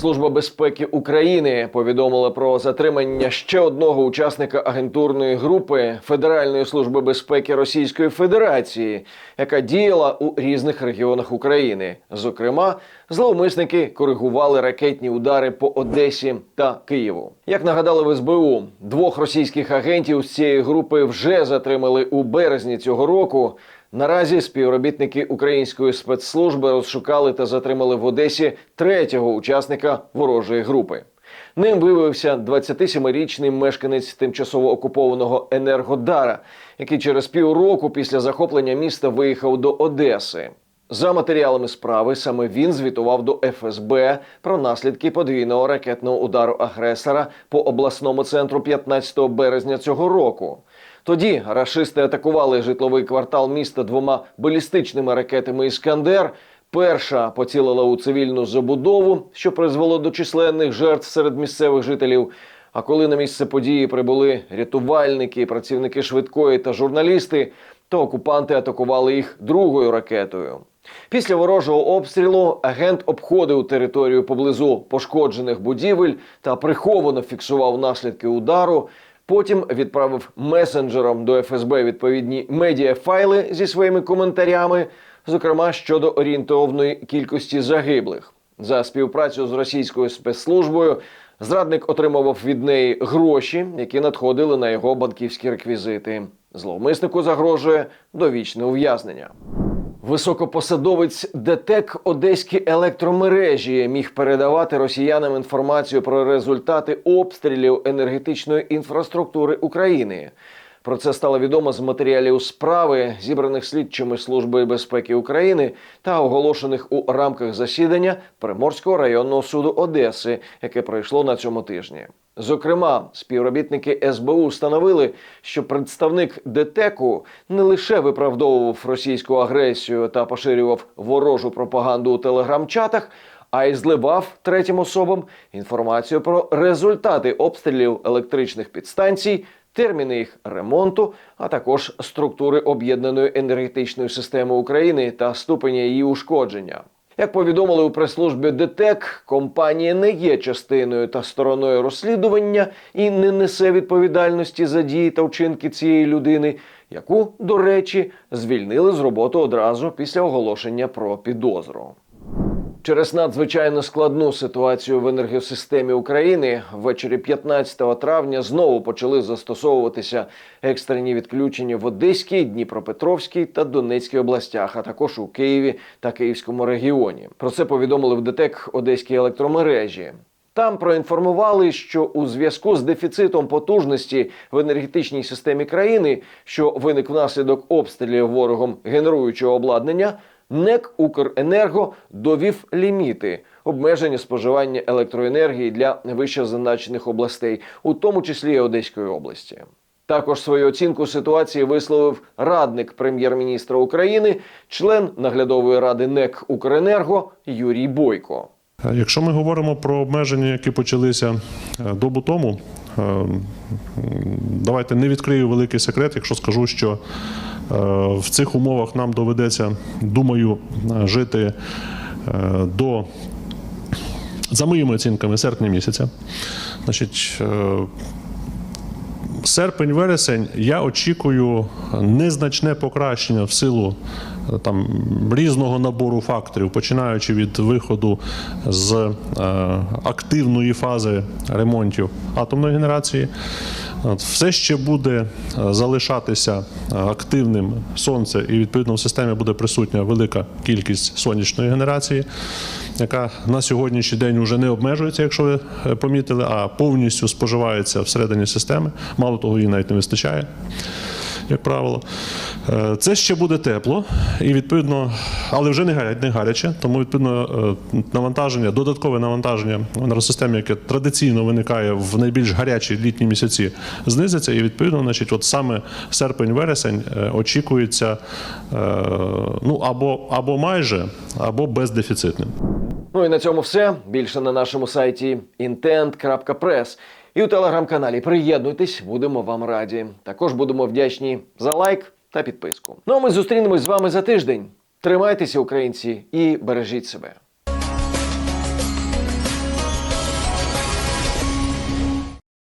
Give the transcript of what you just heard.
Служба безпеки України повідомила про затримання ще одного учасника агентурної групи Федеральної служби безпеки Російської Федерації, яка діяла у різних регіонах України. Зокрема, зловмисники коригували ракетні удари по Одесі та Києву. Як нагадали в СБУ, двох російських агентів з цієї групи вже затримали у березні цього року. Наразі співробітники української спецслужби розшукали та затримали в Одесі третього учасника ворожої групи. Ним виявився 27-річний мешканець тимчасово окупованого Енергодара, який через півроку після захоплення міста виїхав до Одеси. За матеріалами справи саме він звітував до ФСБ про наслідки подвійного ракетного удару агресора по обласному центру 15 березня цього року. Тоді рашисти атакували житловий квартал міста двома балістичними ракетами Іскандер. Перша поцілила у цивільну забудову, що призвело до численних жертв серед місцевих жителів. А коли на місце події прибули рятувальники, працівники швидкої та журналісти, то окупанти атакували їх другою ракетою. Після ворожого обстрілу агент обходив територію поблизу пошкоджених будівель та приховано фіксував наслідки удару. Потім відправив месенджерам до ФСБ відповідні медіафайли зі своїми коментарями, зокрема щодо орієнтовної кількості загиблих. За співпрацю з російською спецслужбою зрадник отримував від неї гроші, які надходили на його банківські реквізити. Зловмиснику загрожує довічне ув'язнення. Високопосадовець ДТЕК Одеські електромережі міг передавати росіянам інформацію про результати обстрілів енергетичної інфраструктури України. Про це стало відомо з матеріалів справи, зібраних слідчими Служби безпеки України та оголошених у рамках засідання Приморського районного суду Одеси, яке пройшло на цьому тижні. Зокрема, співробітники СБУ встановили, що представник ДТЕКу не лише виправдовував російську агресію та поширював ворожу пропаганду у телеграм-чатах, а й зливав третім особам інформацію про результати обстрілів електричних підстанцій, терміни їх ремонту, а також структури об'єднаної енергетичної системи України та ступеня її ушкодження. Як повідомили у прес-службі ДТЕК, компанія не є частиною та стороною розслідування і не несе відповідальності за дії та вчинки цієї людини, яку, до речі, звільнили з роботи одразу після оголошення про підозру. Через надзвичайно складну ситуацію в енергосистемі України ввечері 15 травня знову почали застосовуватися екстрені відключення в Одеській, Дніпропетровській та Донецькій областях, а також у Києві та Київському регіоні. Про це повідомили в ДТЕК Одеській електромережі. Там проінформували, що у зв'язку з дефіцитом потужності в енергетичній системі країни, що виник внаслідок обстрілів ворогом генеруючого обладнання, НЕК Укренерго довів ліміти обмеження споживання електроенергії для вищезазначених областей, у тому числі і Одеської області. Також свою оцінку ситуації висловив радник прем'єр-міністра України, член наглядової ради НЕК Укренерго Юрій Бойко. Якщо ми говоримо про обмеження, які почалися е, добу тому, е, давайте не відкрию великий секрет, якщо скажу, що в цих умовах нам доведеться, думаю, е, жити е, до, за моїми оцінками, серпня місяця. Значить, е, серпень-вересень я очікую незначне покращення в силу е, там різного набору факторів, починаючи від виходу з е, активної фази ремонтів атомної генерації. Все ще буде е, залишатися е, активним сонце, і відповідно в системі буде присутня велика кількість сонячної генерації, яка на сьогоднішній день вже не обмежується, якщо ви е, помітили, а повністю споживається всередині системи. Мало того, її навіть не вистачає. Як правило, це ще буде тепло, і відповідно, але вже не гарять, не гаряче. Тому відповідно е, навантаження, додаткове навантаження в енергосистемі, яке традиційно виникає в найбільш гарячі літні місяці, знизиться. І відповідно, значить, от саме серпень-вересень е, очікується е, ну або, або майже, або бездефіцитним. Ну і на цьому все. Більше на нашому сайті intent.press і у телеграм-каналі. Приєднуйтесь, будемо вам раді. Також будемо вдячні за лайк та підписку. Ну а ми зустрінемось з вами за тиждень. Тримайтеся, українці, і бережіть себе.